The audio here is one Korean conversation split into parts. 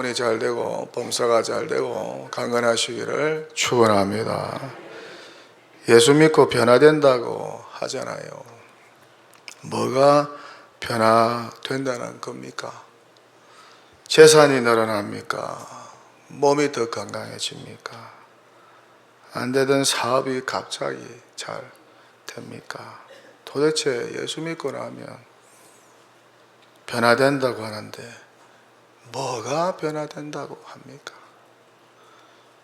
영혼이 잘 되고 범사가 잘 되고 강건하시기를 축원합니다. 예수 믿고 변화된다고 하잖아요. 뭐가 변화된다는 겁니까? 재산이 늘어납니까? 몸이 더 건강해집니까? 안 되던 사업이 갑자기 잘 됩니까? 도대체 예수 믿고 나면 변화된다고 하는데 뭐가 변화된다고 합니까?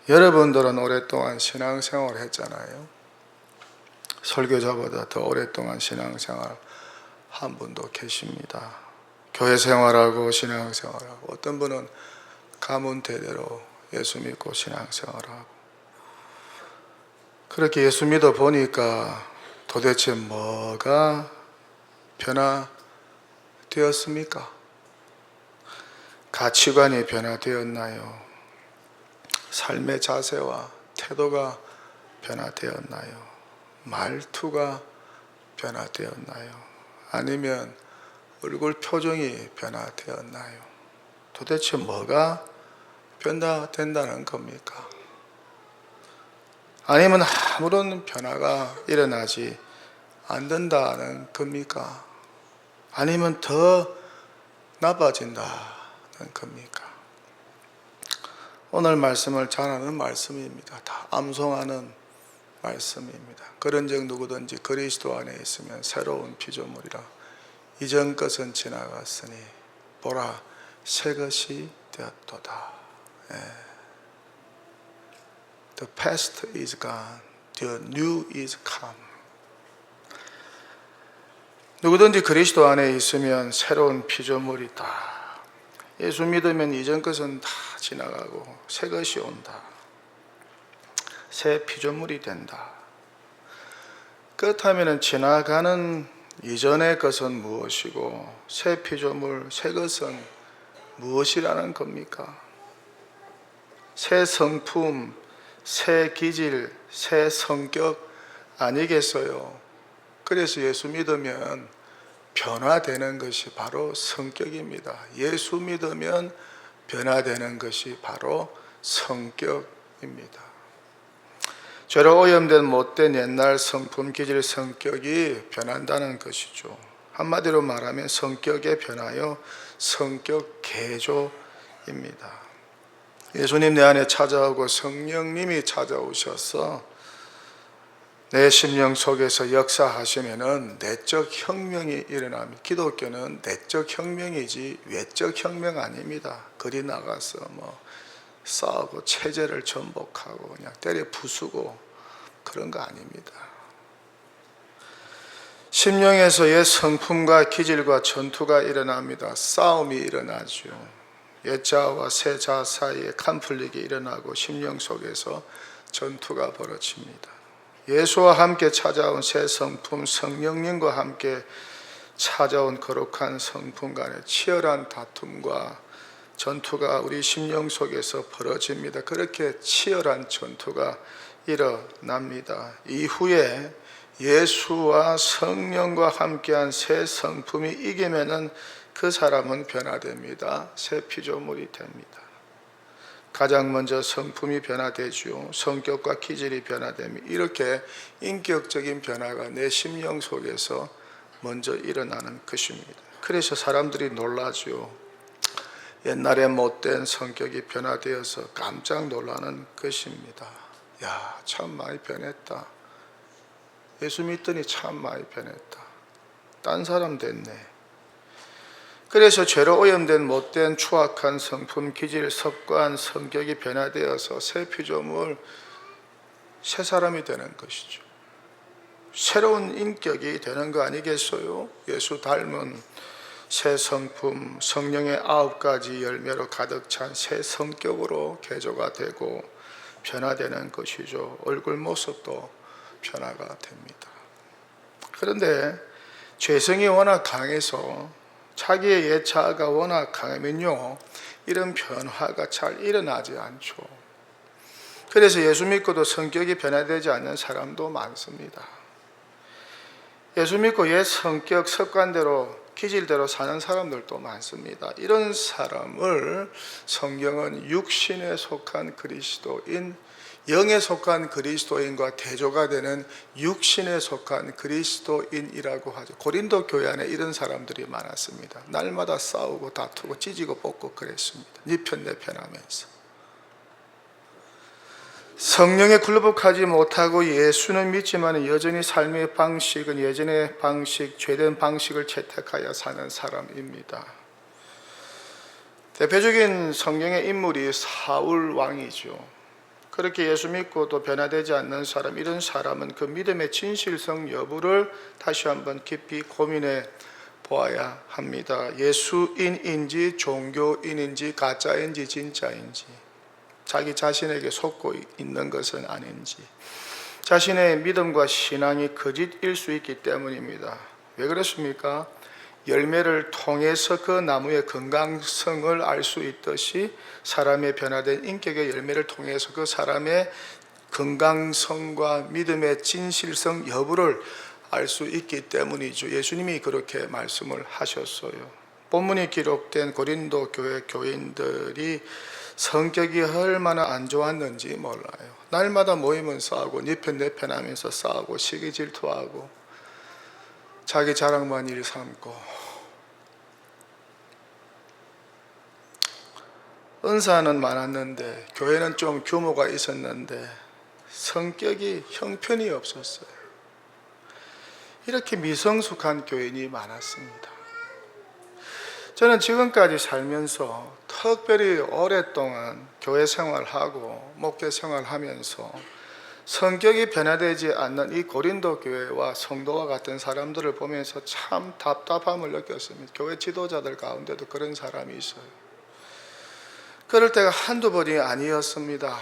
여러분들은 오랫동안 신앙생활을 했잖아요. 설교자보다 더 오랫동안 신앙생활 한 분도 계십니다. 교회 생활하고 신앙생활하고 어떤 분은 가문 대대로 예수 믿고 신앙생활하고 그렇게 예수 믿어 보니까 도대체 뭐가 변화되었습니까? 가치관이 변화되었나요? 삶의 자세와 태도가 변화되었나요? 말투가 변화되었나요? 아니면 얼굴 표정이 변화되었나요? 도대체 뭐가 변화된다는 겁니까? 아니면 아무런 변화가 일어나지 않는다는 겁니까? 아니면 더 나빠진다는 겁니까? 오늘 말씀을 전하는 말씀입니다. 다 암송하는 말씀입니다. 그런즉 누구든지 그리스도 안에 있으면 새로운 피조물이라 이전 것은 지나갔으니 보라 새 것이 되었도다. 예. The past is gone, the new is come. 누구든지 그리스도 안에 있으면 새로운 피조물이다. 예수 믿으면 이전 것은 다 지나가고 새 것이 온다. 새 피조물이 된다. 그렇다면 지나가는 이전의 것은 무엇이고 새 피조물, 새 것은 무엇이라는 겁니까? 새 성품, 새 기질, 새 성격 아니겠어요? 그래서 예수 믿으면 변화되는 것이 바로 성격입니다. 예수 믿으면 변화되는 것이 바로 성격입니다. 죄로 오염된 못된 옛날 성품, 기질, 성격이 변한다는 것이죠. 한마디로 말하면 성격의 변화요, 성격 개조입니다. 예수님 내 안에 찾아오고 성령님이 찾아오셔서 내 심령 속에서 역사하시면은 내적 혁명이 일어납니다. 기독교는 내적 혁명이지 외적 혁명 아닙니다. 거리 나가서 뭐 싸우고 체제를 전복하고 그냥 때려 부수고 그런 거 아닙니다. 심령에서의 성품과 기질과 전투가 일어납니다. 싸움이 일어나죠. 옛자와 새자 사이에 컨플릭이 일어나고 심령 속에서 전투가 벌어집니다. 예수와 함께 찾아온 새 성품, 성령님과 함께 찾아온 거룩한 성품 간의 치열한 다툼과 전투가 우리 심령 속에서 벌어집니다. 그렇게 치열한 전투가 일어납니다. 이후에 예수와 성령과 함께한 새 성품이 이기면은 그 사람은 변화됩니다. 새 피조물이 됩니다. 가장 먼저 성품이 변화되죠. 성격과 기질이 변화됩니다. 이렇게 인격적인 변화가 내 심령 속에서 먼저 일어나는 것입니다. 그래서 사람들이 놀라죠. 옛날에 못된 성격이 변화되어서 깜짝 놀라는 것입니다. 야, 참 많이 변했다. 예수 믿더니 참 많이 변했다. 딴 사람 됐네. 그래서 죄로 오염된 못된 추악한 성품, 기질, 습관, 성격이 변화되어서 새 피조물, 새 사람이 되는 것이죠. 새로운 인격이 되는 거 아니겠어요? 예수 닮은 새 성품, 성령의 아홉 가지 열매로 가득 찬 새 성격으로 개조가 되고 변화되는 것이죠. 얼굴 모습도 변화가 됩니다. 그런데 죄성이 워낙 강해서 자기의 옛 자아가 워낙 강하면요, 이런 변화가 잘 일어나지 않죠. 그래서 예수 믿고도 성격이 변화되지 않는 사람도 많습니다. 예수 믿고 옛 성격 습관대로 기질대로 사는 사람들도 많습니다. 이런 사람을 성경은 육신에 속한 그리스도인, 영에 속한 그리스도인과 대조가 되는 육신에 속한 그리스도인이라고 하죠. 고린도 교회 안에 이런 사람들이 많았습니다. 날마다 싸우고 다투고 찢고 뽑고 그랬습니다. 니편 내편 하면서. 성령에 굴복하지 못하고 예수는 믿지만 여전히 삶의 방식은 예전의 방식, 죄된 방식을 채택하여 사는 사람입니다. 대표적인 성경의 인물이 사울 왕이죠. 그렇게 예수 믿고 또 변화되지 않는 사람, 이런 사람은 그 믿음의 진실성 여부를 다시 한번 깊이 고민해 보아야 합니다. 예수인인지 종교인인지 가짜인지 진짜인지 자기 자신에게 속고 있는 것은 아닌지 자신의 믿음과 신앙이 거짓일 수 있기 때문입니다. 왜 그렇습니까? 열매를 통해서 그 나무의 건강성을 알 수 있듯이 사람의 변화된 인격의 열매를 통해서 그 사람의 건강성과 믿음의 진실성 여부를 알 수 있기 때문이죠. 예수님이 그렇게 말씀을 하셨어요. 본문이 기록된 고린도 교회 교인들이 성격이 얼마나 안 좋았는지 몰라요. 날마다 모이면 싸우고 니편 내편 하면서 싸우고 시기 질투하고 자기 자랑만 일 삼고 은사는 많았는데 교회는 좀 규모가 있었는데 성격이 형편이 없었어요. 이렇게 미성숙한 교인이 많았습니다. 저는 지금까지 살면서 특별히 오랫동안 교회 생활하고 목회 생활하면서 성격이 변화되지 않는 이 고린도 교회와 성도와 같은 사람들을 보면서 참 답답함을 느꼈습니다. 교회 지도자들 가운데도 그런 사람이 있어요. 그럴 때가 한두 번이 아니었습니다.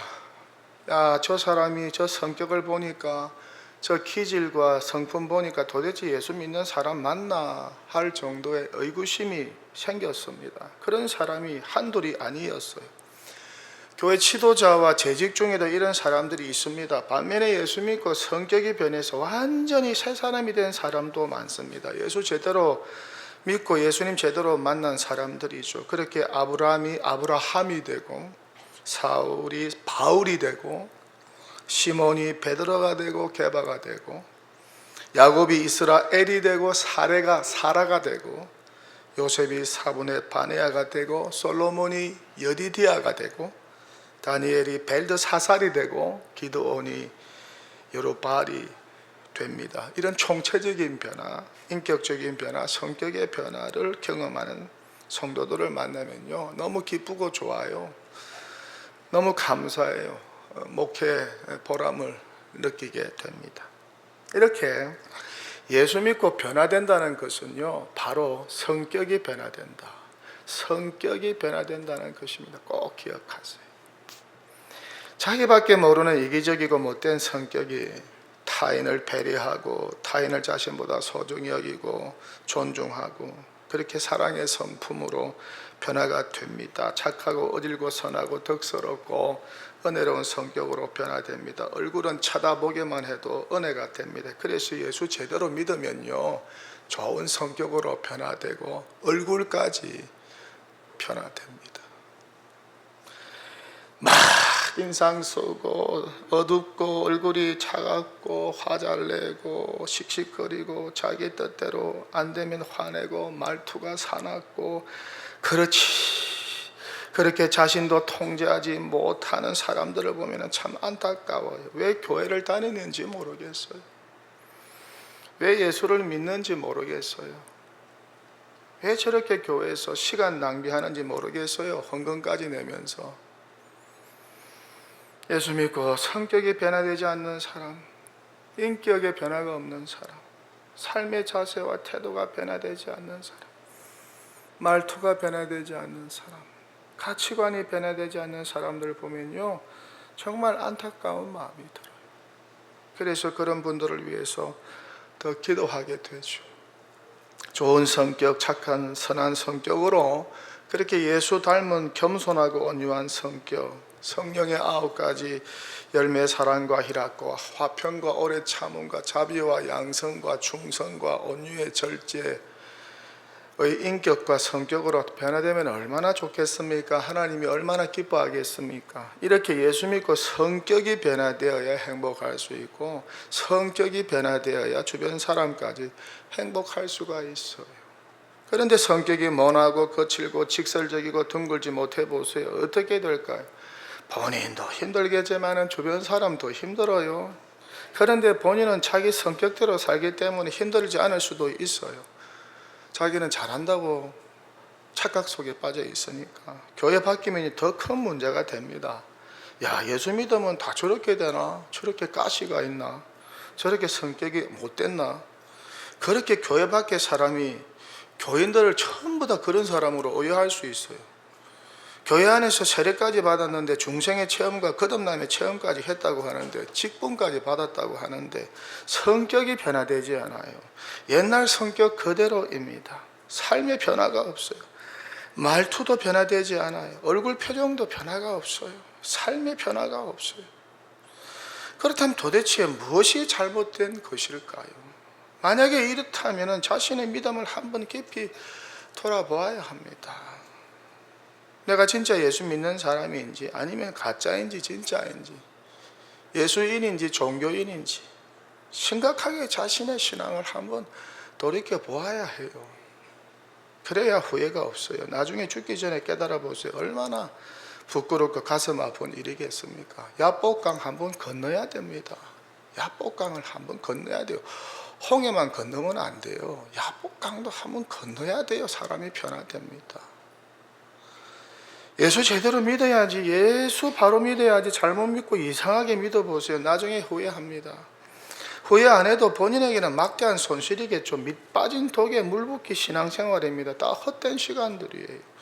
야, 저 사람이 저 성격을 보니까 저 기질과 성품 보니까 도대체 예수 믿는 사람 맞나 할 정도의 의구심이 생겼습니다. 그런 사람이 한둘이 아니었어요. 교회 지도자와 재직 중에도 이런 사람들이 있습니다. 반면에 예수 믿고 성격이 변해서 완전히 새 사람이 된 사람도 많습니다. 예수 제대로 믿고 예수님 제대로 만난 사람들이죠. 그렇게 아브라함이 아브라함이 되고 사울이 바울이 되고 시몬이 베드로가 되고 게바가 되고 야곱이 이스라엘이 되고 사레가 사라가 되고 요셉이 사분의 바네아가 되고 솔로몬이 여디디아가 되고 다니엘이 벨드사살이 되고 기드온이 여로발이 됩니다. 이런 총체적인 변화, 인격적인 변화, 성격의 변화를 경험하는 성도들을 만나면요. 너무 기쁘고 좋아요. 너무 감사해요. 어, 목회 보람을 느끼게 됩니다. 이렇게 예수 믿고 변화된다는 것은요, 바로 성격이 변화된다. 성격이 변화된다는 것입니다. 꼭 기억하세요. 자기밖에 모르는 이기적이고 못된 성격이 타인을 배려하고 타인을 자신보다 소중히 여기고 존중하고 그렇게 사랑의 성품으로 변화가 됩니다. 착하고 어질고 선하고 덕스럽고 은혜로운 성격으로 변화됩니다. 얼굴은 쳐다보기만 해도 은혜가 됩니다. 그래서 예수 제대로 믿으면요. 좋은 성격으로 변화되고 얼굴까지 변화됩니다. 막 인상 쓰고 어둡고 얼굴이 차갑고 화잘 내고 씩씩거리고 자기 뜻대로 안 되면 화내고 말투가 사납고 그렇지 그렇게 자신도 통제하지 못하는 사람들을 보면 참 안타까워요. 왜 교회를 다니는지 모르겠어요. 왜 예수를 믿는지 모르겠어요. 왜 저렇게 교회에서 시간 낭비하는지 모르겠어요. 헌금까지 내면서. 예수 믿고 성격이 변화되지 않는 사람, 인격의 변화가 없는 사람, 삶의 자세와 태도가 변화되지 않는 사람, 말투가 변화되지 않는 사람, 가치관이 변화되지 않는 사람들 보면요, 정말 안타까운 마음이 들어요. 그래서 그런 분들을 위해서 더 기도하게 되죠. 좋은 성격, 착한 선한 성격으로 그렇게 예수 닮은 겸손하고 온유한 성격, 성령의 아홉 가지 열매 사랑과 희락과 화평과 오래 참음과 자비와 양성과 충성과 온유의 절제 인격과 성격으로 변화되면 얼마나 좋겠습니까? 하나님이 얼마나 기뻐하겠습니까? 이렇게 예수 믿고 성격이 변화되어야 행복할 수 있고 성격이 변화되어야 주변 사람까지 행복할 수가 있어요. 그런데 성격이 모나고 거칠고 직설적이고 둥글지 못해 보세요. 어떻게 될까요? 본인도 힘들겠지만 주변 사람도 힘들어요. 그런데 본인은 자기 성격대로 살기 때문에 힘들지 않을 수도 있어요. 자기는 잘한다고 착각 속에 빠져 있으니까 교회 바뀌면 더 큰 문제가 됩니다. 야 예수 믿으면 다 저렇게 되나? 저렇게 가시가 있나? 저렇게 성격이 못됐나? 그렇게 교회 밖에 사람이 교인들을 전부 다 그런 사람으로 오해할 수 있어요. 교회 안에서 세례까지 받았는데 중생의 체험과 거듭남의 체험까지 했다고 하는데 직분까지 받았다고 하는데 성격이 변화되지 않아요. 옛날 성격 그대로입니다. 삶의 변화가 없어요. 말투도 변화되지 않아요. 얼굴 표정도 변화가 없어요. 삶의 변화가 없어요. 그렇다면 도대체 무엇이 잘못된 것일까요? 만약에 이렇다면 자신의 믿음을 한번 깊이 돌아보아야 합니다. 내가 진짜 예수 믿는 사람인지 아니면 가짜인지 진짜인지 예수인인지 종교인인지 심각하게 자신의 신앙을 한번 돌이켜 보아야 해요. 그래야 후회가 없어요. 나중에 죽기 전에 깨달아 보세요. 얼마나 부끄럽고 가슴 아픈 일이겠습니까? 야복강 한번 건너야 됩니다. 야복강을 한번 건너야 돼요. 홍해만 건너면 안 돼요. 야복강도 한번 건너야 돼요. 사람이 변화됩니다. 예수 제대로 믿어야지. 예수 바로 믿어야지. 잘못 믿고 이상하게 믿어보세요. 나중에 후회합니다. 후회 안 해도 본인에게는 막대한 손실이겠죠. 밑 빠진 독에 물 붓기 신앙생활입니다. 다 헛된 시간들이에요.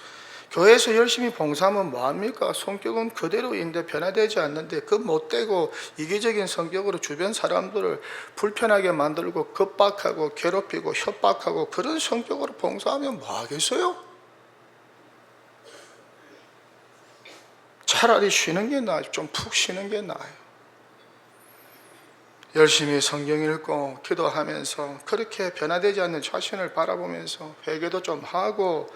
교회에서 열심히 봉사하면 뭐합니까? 성격은 그대로인데 변화되지 않는데 그 못되고 이기적인 성격으로 주변 사람들을 불편하게 만들고 겁박하고 괴롭히고 협박하고 그런 성격으로 봉사하면 뭐 하겠어요? 차라리 쉬는 게 나아요. 좀 푹 쉬는 게 나아요. 열심히 성경 읽고 기도하면서 그렇게 변화되지 않는 자신을 바라보면서 회개도 좀 하고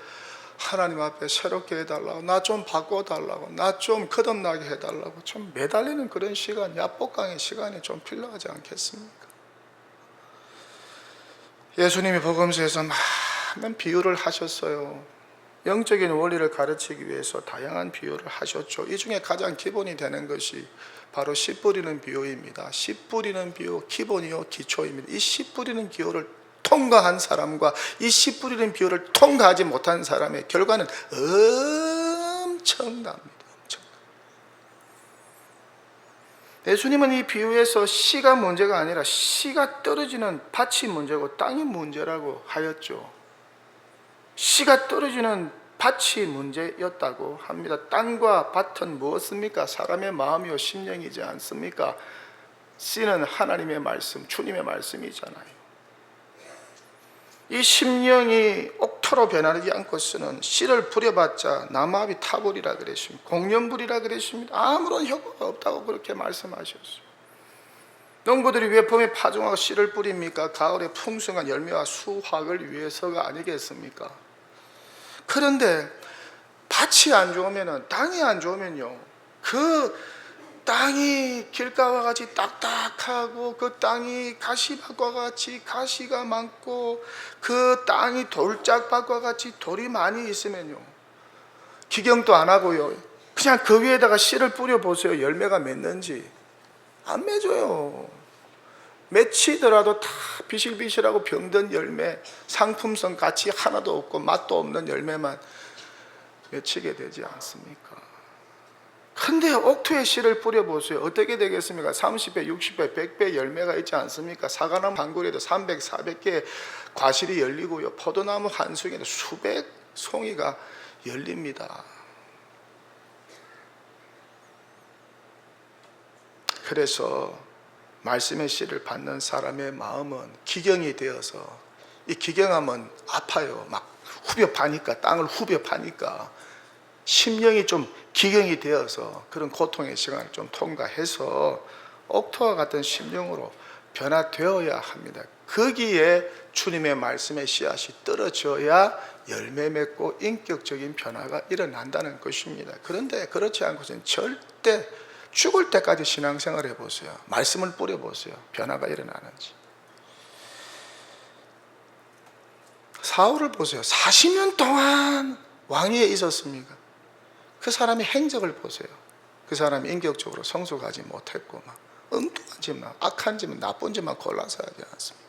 하나님 앞에 새롭게 해달라고 나 좀 바꿔달라고 나 좀 거듭나게 해달라고 좀 매달리는 그런 시간 야복강의 시간이 좀 필요하지 않겠습니까? 예수님이 복음서에서 많은 비유를 하셨어요. 영적인 원리를 가르치기 위해서 다양한 비유를 하셨죠. 이 중에 가장 기본이 되는 것이 바로 씨 뿌리는 비유입니다. 씨 뿌리는 비유, 기본이요, 기초입니다. 이 씨 뿌리는 기호를 통과한 사람과 이 씨 뿌리는 비유를 통과하지 못한 사람의 결과는 엄청납니다. 엄청. 예수님은 이 비유에서 씨가 문제가 아니라 씨가 떨어지는 밭이 문제고 땅이 문제라고 하였죠. 씨가 떨어지는 밭이 문제였다고 합니다. 땅과 밭은 무엇입니까? 사람의 마음이요 심령이지 않습니까? 씨는 하나님의 말씀, 주님의 말씀이잖아요. 이 심령이 옥토로 변하지 않고서는 씨를 부려봤자 나무압이 타불이라 그랬습니다. 공연불이라 그랬습니다. 아무런 효과가 없다고 그렇게 말씀하셨어요. 농부들이 왜 봄에 파종하고 씨를 뿌립니까? 가을에 풍성한 열매와 수확을 위해서가 아니겠습니까? 그런데 밭이 안 좋으면은 땅이 안 좋으면요. 그 땅이 길가와 같이 딱딱하고 그 땅이 가시밭과 같이 가시가 많고 그 땅이 돌짝밭과 같이 돌이 많이 있으면요. 기경도 안 하고요. 그냥 그 위에다가 씨를 뿌려 보세요. 열매가 맺는지 안 맺어요. 맺히더라도 다 비실비실하고 병든 열매, 상품성 가치 하나도 없고 맛도 없는 열매만 맺히게 되지 않습니까? 근데 옥토에 씨를 뿌려보세요. 어떻게 되겠습니까? 30배, 60배, 100배 열매가 있지 않습니까? 사과나무 한 그루에도 300, 400개 과실이 열리고요. 포도나무 한 송이에도 수백 송이가 열립니다. 그래서 말씀의 씨를 받는 사람의 마음은 기경이 되어서 이 기경하면 아파요. 막 후벼 파니까 땅을 후벼 파니까 심령이 좀 기경이 되어서 그런 고통의 시간을 좀 통과해서 옥토와 같은 심령으로 변화되어야 합니다. 거기에 주님의 말씀의 씨앗이 떨어져야 열매 맺고 인격적인 변화가 일어난다는 것입니다. 그런데 그렇지 않고서는 절대 죽을 때까지 신앙생활 해보세요. 말씀을 뿌려보세요. 변화가 일어나는지. 사울을 보세요. 40년 동안 왕위에 있었습니까? 그 사람의 행적을 보세요. 그 사람이 인격적으로 성숙하지 못했고 막 엉뚱한 짓만 악한 짓만 나쁜 짓만 골라서 하지 않았습니다.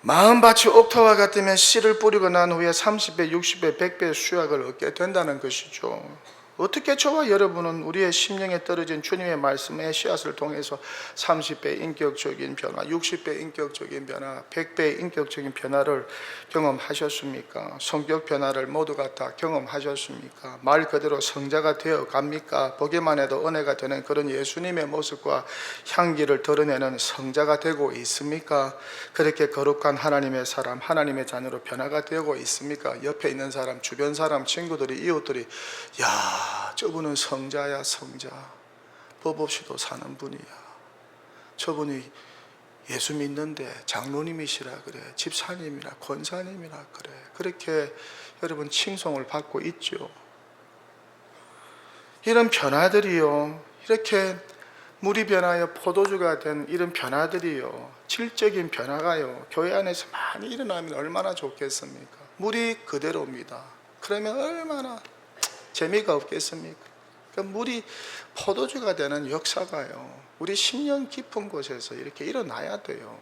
마음밭이 옥토와 같으면 씨를 뿌리고 난 후에 30배, 60배, 100배 수확을 얻게 된다는 것이죠. 어떻게 저와 여러분은 우리의 심령에 떨어진 주님의 말씀의 씨앗을 통해서 30배 인격적인 변화, 60배 인격적인 변화, 100배 인격적인 변화를 경험하셨습니까? 성격 변화를 모두가 다 경험하셨습니까? 말 그대로 성자가 되어 갑니까? 보기만 해도 은혜가 되는 그런 예수님의 모습과 향기를 드러내는 성자가 되고 있습니까? 그렇게 거룩한 하나님의 사람, 하나님의 자녀로 변화가 되고 있습니까? 옆에 있는 사람, 주변 사람, 친구들이, 이웃들이, 야, 저분은 성자야, 성자. 법 없이도 사는 분이야. 저분이 예수 믿는데 장로님이시라 그래. 집사님이라, 권사님이라 그래. 그렇게 여러분 칭송을 받고 있죠. 이런 변화들이요. 이렇게 물이 변하여 포도주가 된 이런 변화들이요. 질적인 변화가요. 교회 안에서 많이 일어나면 얼마나 좋겠습니까? 물이 그대로입니다. 그러면 얼마나 재미가 없겠습니까? 그러니까 물이 포도주가 되는 역사가요. 우리 10년 깊은 곳에서 이렇게 일어나야 돼요.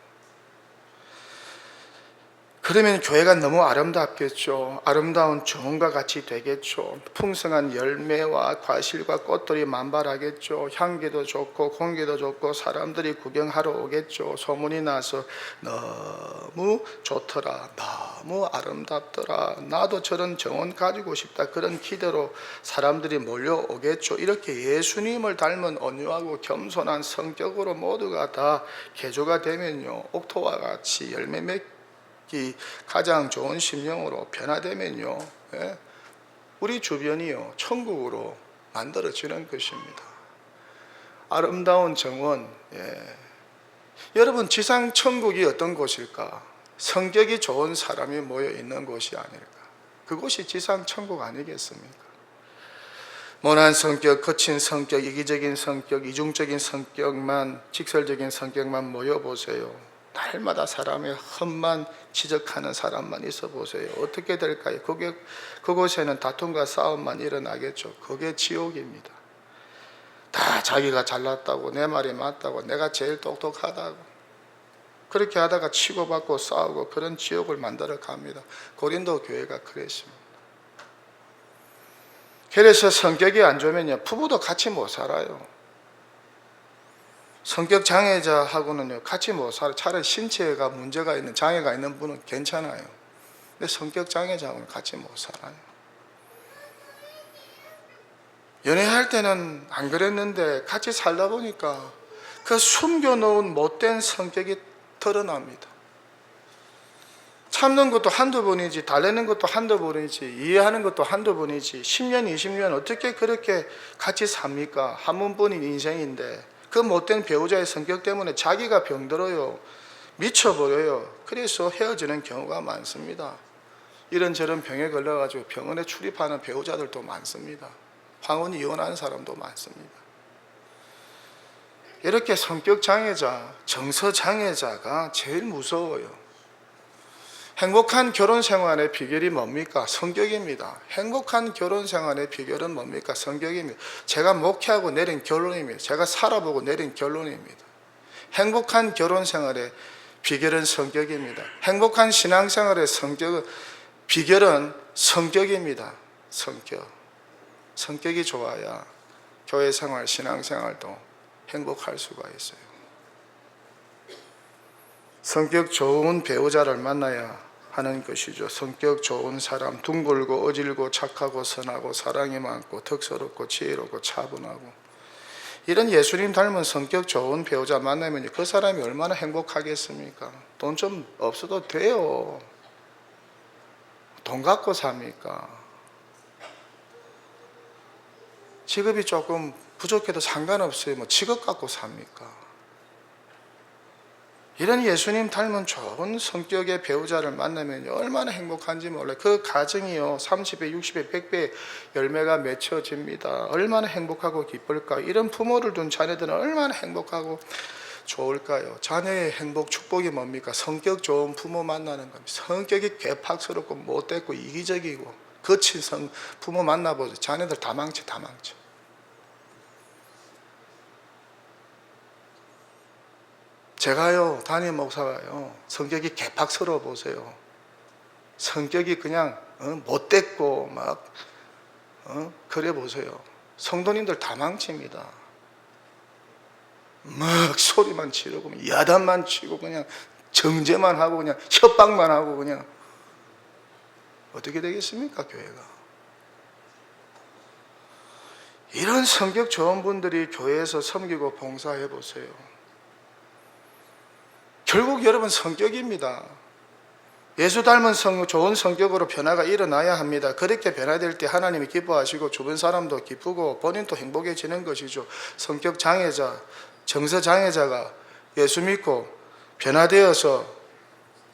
그러면 교회가 너무 아름답겠죠. 아름다운 정원과 같이 되겠죠. 풍성한 열매와 과실과 꽃들이 만발하겠죠. 향기도 좋고 공기도 좋고 사람들이 구경하러 오겠죠. 소문이 나서 너무 좋더라. 너무 아름답더라. 나도 저런 정원 가지고 싶다. 그런 기대로 사람들이 몰려오겠죠. 이렇게 예수님을 닮은 온유하고 겸손한 성격으로 모두가 다 개조가 되면요. 옥토와 같이 열매 맺 이 가장 좋은 심령으로 변화되면요, 예? 우리 주변이요 천국으로 만들어지는 것입니다. 아름다운 정원, 예. 여러분 지상 천국이 어떤 곳일까? 성격이 좋은 사람이 모여 있는 곳이 아닐까? 그곳이 지상 천국 아니겠습니까? 모난 성격, 거친 성격, 이기적인 성격, 이중적인 성격만, 직설적인 성격만 모여 보세요. 날마다 사람의 흠만 지적하는 사람만 있어 보세요. 어떻게 될까요? 그게, 그곳에는 다툼과 싸움만 일어나겠죠. 그게 지옥입니다. 다 자기가 잘났다고, 내 말이 맞다고, 내가 제일 똑똑하다고. 그렇게 하다가 치고받고 싸우고 그런 지옥을 만들어 갑니다. 고린도 교회가 그랬습니다. 그래서 성격이 안 좋으면요, 부부도 같이 못 살아요. 성격 장애자하고는요 같이 못 살아. 차라리 신체가 문제가 있는 장애가 있는 분은 괜찮아요. 근데 성격 장애자하고는 같이 못 살아요. 연애할 때는 안 그랬는데 같이 살다 보니까 그 숨겨놓은 못된 성격이 드러납니다. 참는 것도 한두 번이지, 달래는 것도 한두 번이지, 이해하는 것도 한두 번이지, 10년, 20년 어떻게 그렇게 같이 삽니까? 한 번뿐인 인생인데. 그 못된 배우자의 성격 때문에 자기가 병들어요. 미쳐버려요. 그래서 헤어지는 경우가 많습니다. 이런저런 병에 걸려가지고 병원에 출입하는 배우자들도 많습니다. 황혼 이혼하는 사람도 많습니다. 이렇게 성격 장애자, 정서 장애자가 제일 무서워요. 행복한 결혼 생활의 비결이 뭡니까? 성격입니다. 행복한 결혼 생활의 비결은 뭡니까? 성격입니다. 제가 목회하고 내린 결론입니다. 제가 살아보고 내린 결론입니다. 행복한 결혼 생활의 비결은 성격입니다. 행복한 신앙생활의 성격은 비결은 성격입니다. 성격. 성격이 좋아야 교회 생활, 신앙 생활도 행복할 수가 있어요. 성격 좋은 배우자를 만나야 하는 것이죠. 성격 좋은 사람, 둥글고 어질고 착하고 선하고 사랑이 많고 덕스럽고 지혜롭고 차분하고 이런 예수님 닮은 성격 좋은 배우자 만나면 그 사람이 얼마나 행복하겠습니까? 돈 좀 없어도 돼요. 돈 갖고 삽니까? 직업이 조금 부족해도 상관없어요. 뭐 직업 갖고 삽니까? 이런 예수님 닮은 좋은 성격의 배우자를 만나면 얼마나 행복한지 몰라요. 그 가정이요. 30배, 60배, 100배 열매가 맺혀집니다. 얼마나 행복하고 기쁠까. 이런 부모를 둔 자녀들은 얼마나 행복하고 좋을까요? 자녀의 행복, 축복이 뭡니까? 성격 좋은 부모 만나는 겁니다. 성격이 개팍스럽고 못됐고 이기적이고 거친 성 부모 만나보죠. 자녀들 다 망쳐, 다 망쳐. 제가요 담임 목사가요 성격이 개팍스러워 보세요. 성격이 그냥 어, 못됐고 막 어, 그래 보세요. 성도님들 다 망칩니다. 막 소리만 지르고 야단만 치고 그냥 정죄만 하고 그냥 협박만 하고 그냥 어떻게 되겠습니까 교회가? 이런 성격 좋은 분들이 교회에서 섬기고 봉사해 보세요. 결국 여러분 성격입니다. 예수 닮은 성, 좋은 성격으로 변화가 일어나야 합니다. 그렇게 변화될 때 하나님이 기뻐하시고 주변 사람도 기쁘고 본인도 행복해지는 것이죠. 성격 장애자, 정서 장애자가 예수 믿고 변화되어서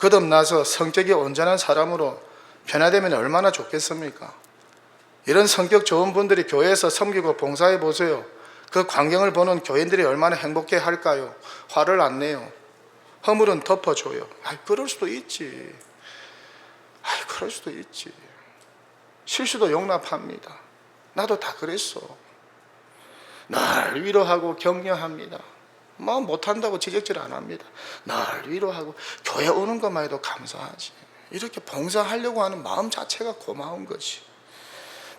거듭나서 성격이 온전한 사람으로 변화되면 얼마나 좋겠습니까? 이런 성격 좋은 분들이 교회에서 섬기고 봉사해 보세요. 그 광경을 보는 교인들이 얼마나 행복해 할까요? 화를 안 내요. 허물은 덮어줘요. 아, 그럴 수도 있지. 아, 그럴 수도 있지. 실수도 용납합니다. 나도 다 그랬어. 날 위로하고 격려합니다. 뭐 못한다고 지적질 안 합니다. 날 위로하고 교회 오는 것만 해도 감사하지. 이렇게 봉사하려고 하는 마음 자체가 고마운 것이.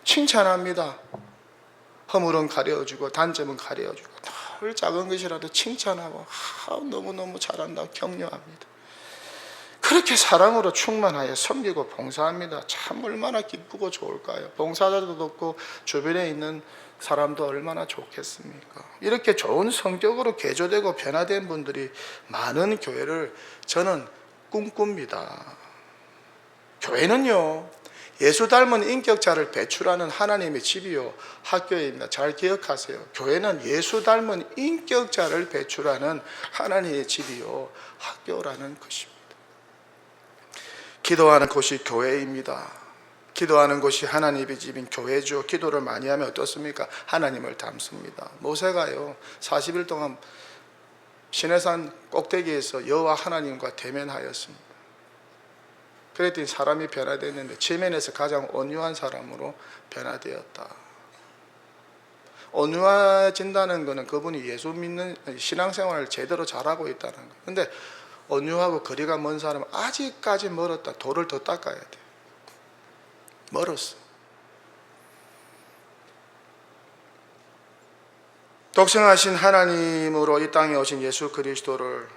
칭찬합니다. 허물은 가려주고 단점은 가려주고 늘 작은 것이라도 칭찬하고 아, 너무너무 잘한다 격려합니다. 그렇게 사랑으로 충만하여 섬기고 봉사합니다. 참 얼마나 기쁘고 좋을까요? 봉사자도 없고 주변에 있는 사람도 얼마나 좋겠습니까? 이렇게 좋은 성격으로 개조되고 변화된 분들이 많은 교회를 저는 꿈꿉니다. 교회는요, 예수 닮은 인격자를 배출하는 하나님의 집이요 학교입니다. 잘 기억하세요. 교회는 예수 닮은 인격자를 배출하는 하나님의 집이요 학교라는 것입니다. 기도하는 곳이 교회입니다. 기도하는 곳이 하나님의 집인 교회죠. 기도를 많이 하면 어떻습니까? 하나님을 닮습니다. 모세가요 40일 동안 시내산 꼭대기에서 여호와 하나님과 대면하였습니다. 그랬더니 사람이 변화됐는데 지면에서 가장 온유한 사람으로 변화되었다. 온유해진다는 것은 그분이 예수 믿는 신앙생활을 제대로 잘하고 있다는 거예요. 근데 온유하고 거리가 먼 사람은 아직까지 멀었다. 돌을 더 닦아야 돼. 멀었어. 독생하신 하나님으로 이 땅에 오신 예수 그리스도를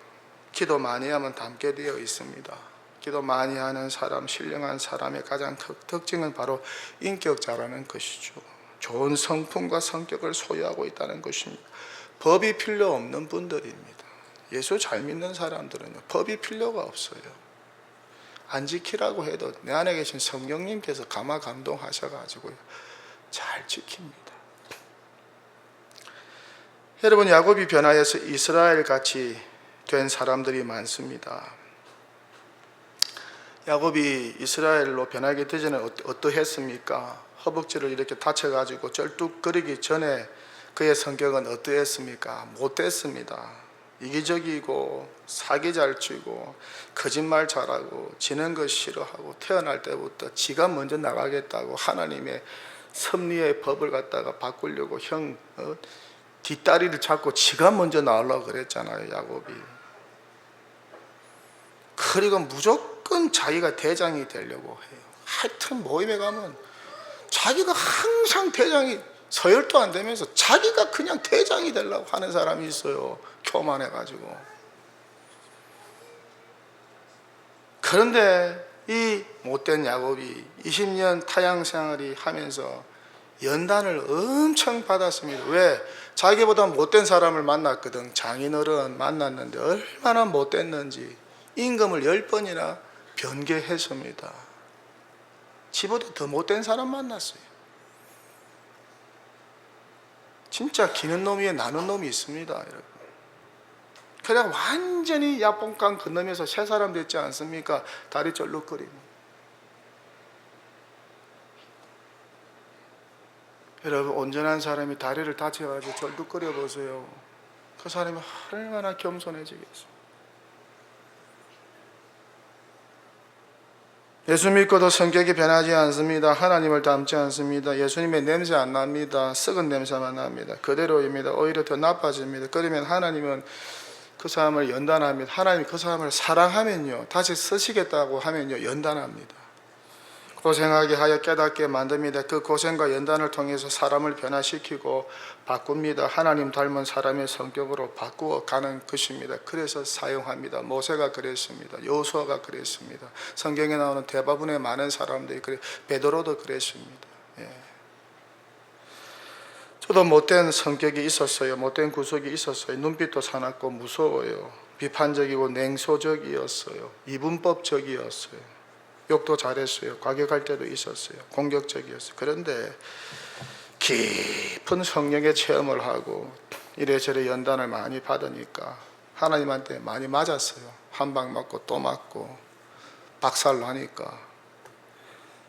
기도 많이 하면 닮게 되어 있습니다. 기도 많이 하는 사람, 신령한 사람의 가장 특- 특징은 바로 인격자라는 것이죠. 좋은 성품과 성격을 소유하고 있다는 것입니다. 법이 필요 없는 분들입니다. 예수 잘 믿는 사람들은 법이 필요가 없어요. 안 지키라고 해도 내 안에 계신 성령님께서 감화 감동하셔가지고요. 잘 지킵니다. 여러분, 야곱이 변화해서 이스라엘 같이 된 사람들이 많습니다. 야곱이 이스라엘로 변하게 되전에 어떠했습니까? 허벅지를 이렇게 다쳐가지고 쩔뚝거리기 전에 그의 성격은 어떠했습니까? 못됐습니다. 이기적이고 사기 잘 치고 거짓말 잘하고 지는 것 싫어하고 태어날 때부터 지가 먼저 나가겠다고 하나님의 섭리의 법을 갖다가 바꾸려고 형 어? 뒷다리를 잡고 지가 먼저 나오려고 그랬잖아요 야곱이 그리고 무조건 자기가 대장이 되려고 해요 하여튼 모임에 가면 자기가 항상 대장이 서열도 안 되면서 자기가 그냥 대장이 되려고 하는 사람이 있어요 교만해가지고 그런데 이 못된 야곱이 20년 타양 생활이 하면서 연단을 엄청 받았습니다. 왜? 자기보다 못된 사람을 만났거든. 장인어른 만났는데 얼마나 못됐는지 임금을 열 번이나 변개했습니다. 지보다 더 못된 사람 만났어요. 진짜 기는 놈 위에 나는 놈이 있습니다, 여러분. 그냥 완전히 야뽕강 건너면서 새 사람 됐지 않습니까? 다리 쩔룩거리고. 여러분 온전한 사람이 다리를 다쳐가지고 쩔룩거려 보세요. 그 사람이 얼마나 겸손해지겠어요. 예수 믿고도 성격이 변하지 않습니다. 하나님을 닮지 않습니다. 예수님의 냄새 안 납니다. 썩은 냄새만 납니다. 그대로입니다. 오히려 더 나빠집니다. 그러면 하나님은 그 사람을 연단합니다. 하나님이 그 사람을 사랑하면요. 다시 쓰시겠다고 하면요. 연단합니다. 고생하게 하여 깨닫게 만듭니다. 그 고생과 연단을 통해서 사람을 변화시키고 바꿉니다. 하나님 닮은 사람의 성격으로 바꾸어 가는 것입니다. 그래서 사용합니다. 모세가 그랬습니다. 여호수아가 그랬습니다. 성경에 나오는 대부분의 많은 사람들이 그래 베드로도 그랬습니다. 예. 저도 못된 성격이 있었어요. 못된 구석이 있었어요. 눈빛도 사납고 무서워요. 비판적이고 냉소적이었어요. 이분법적이었어요. 욕도 잘했어요. 과격할 때도 있었어요. 공격적이었어요. 그런데 깊은 성령의 체험을 하고 이래저래 연단을 많이 받으니까 하나님한테 많이 맞았어요. 한 방 맞고 또 맞고 박살 나니까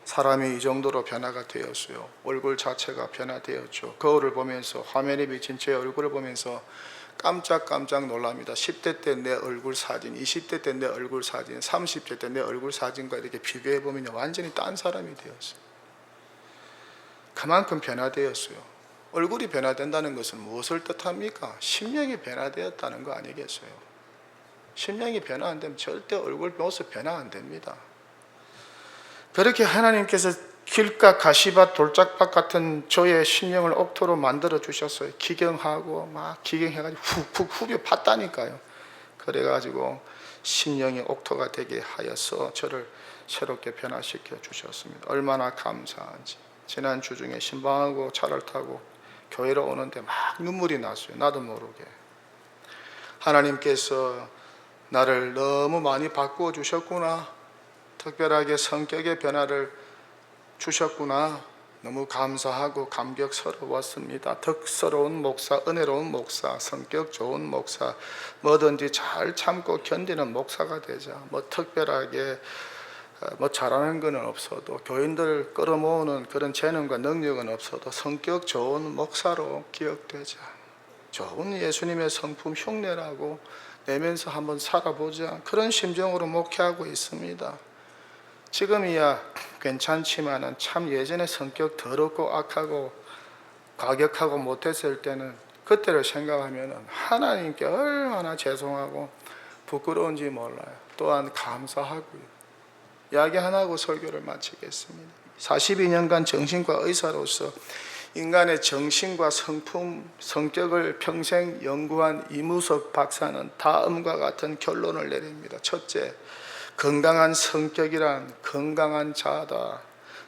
사람이 이 정도로 변화가 되었어요. 얼굴 자체가 변화되었죠. 거울을 보면서 화면에 비친 제 얼굴을 보면서 깜짝깜짝 놀랍니다. 10대 때 내 얼굴 사진, 20대 때 내 얼굴 사진, 30대 때 내 얼굴 사진과 이렇게 비교해 보면 완전히 딴 사람이 되었어요. 그만큼 변화되었어요. 얼굴이 변화된다는 것은 무엇을 뜻합니까? 심령이 변화되었다는 거 아니겠어요? 심령이 변화 안 되면 절대 얼굴 모습 변화 안 됩니다. 그렇게 하나님께서 길가 가시밭 돌짝밭 같은 저의 심령을 옥토로 만들어 주셨어요. 기경하고 막 기경해가지고 훅훅 후벼 팠다니까요. 그래가지고 심령이 옥토가 되게 하여서 저를 새롭게 변화시켜 주셨습니다. 얼마나 감사한지. 지난 주 중에 신방하고 차를 타고 교회로 오는데 막 눈물이 났어요. 나도 모르게. 하나님께서 나를 너무 많이 바꾸어 주셨구나. 특별하게 성격의 변화를 주셨구나. 너무 감사하고 감격스러웠습니다. 덕스러운 목사, 은혜로운 목사, 성격 좋은 목사, 뭐든지 잘 참고 견디는 목사가 되자. 뭐 특별하게 어, 뭐 잘하는 거는 없어도 교인들을 끌어모으는 그런 재능과 능력은 없어도 성격 좋은 목사로 기억되자. 좋은 예수님의 성품 흉내라고 내면서 한번 살아보자. 그런 심정으로 목회하고 있습니다. 지금이야 괜찮지만은 참 예전에 성격 더럽고 악하고 과격하고 못했을 때는 그때를 생각하면은 하나님께 얼마나 죄송하고 부끄러운지 몰라요. 또한 감사하고요. 이야기 하나 하고 설교를 마치겠습니다. 42년간 정신과 의사로서 인간의 정신과 성품, 성격을 평생 연구한 이무석 박사는 다음과 같은 결론을 내립니다. 첫째, 건강한 성격이란 건강한 자다.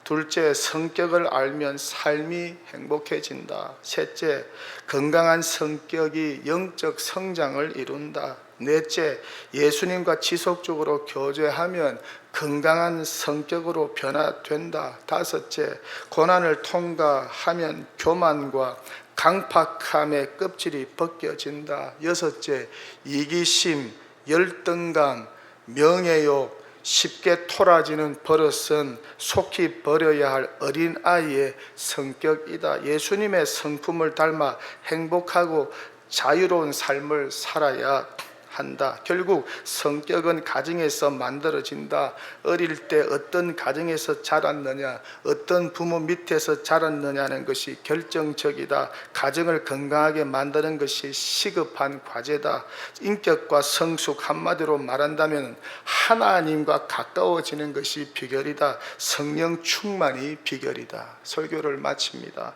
둘째, 성격을 알면 삶이 행복해진다. 셋째, 건강한 성격이 영적 성장을 이룬다. 넷째, 예수님과 지속적으로 교제하면 건강한 성격으로 변화된다. 다섯째, 고난을 통과하면 교만과 강팍함의 껍질이 벗겨진다. 여섯째, 이기심, 열등감, 명예욕, 쉽게 토라지는 버릇은 속히 버려야 할 어린 아이의 성격이다. 예수님의 성품을 닮아 행복하고 자유로운 삶을 살아야 한다. 결국 성격은 가정에서 만들어진다. 어릴 때 어떤 가정에서 자랐느냐, 어떤 부모 밑에서 자랐느냐는 것이 결정적이다. 가정을 건강하게 만드는 것이 시급한 과제다. 인격과 성숙 한마디로 말한다면 하나님과 가까워지는 것이 비결이다. 성령 충만이 비결이다. 설교를 마칩니다.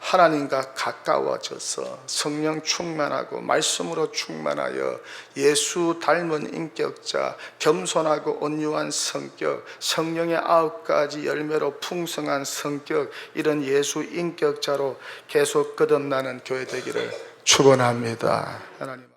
하나님과 가까워져서 성령 충만하고 말씀으로 충만하여 예수 닮은 인격자, 겸손하고 온유한 성격, 성령의 아홉 가지 열매로 풍성한 성격, 이런 예수 인격자로 계속 거듭나는 교회 되기를 축원합니다. 하나님.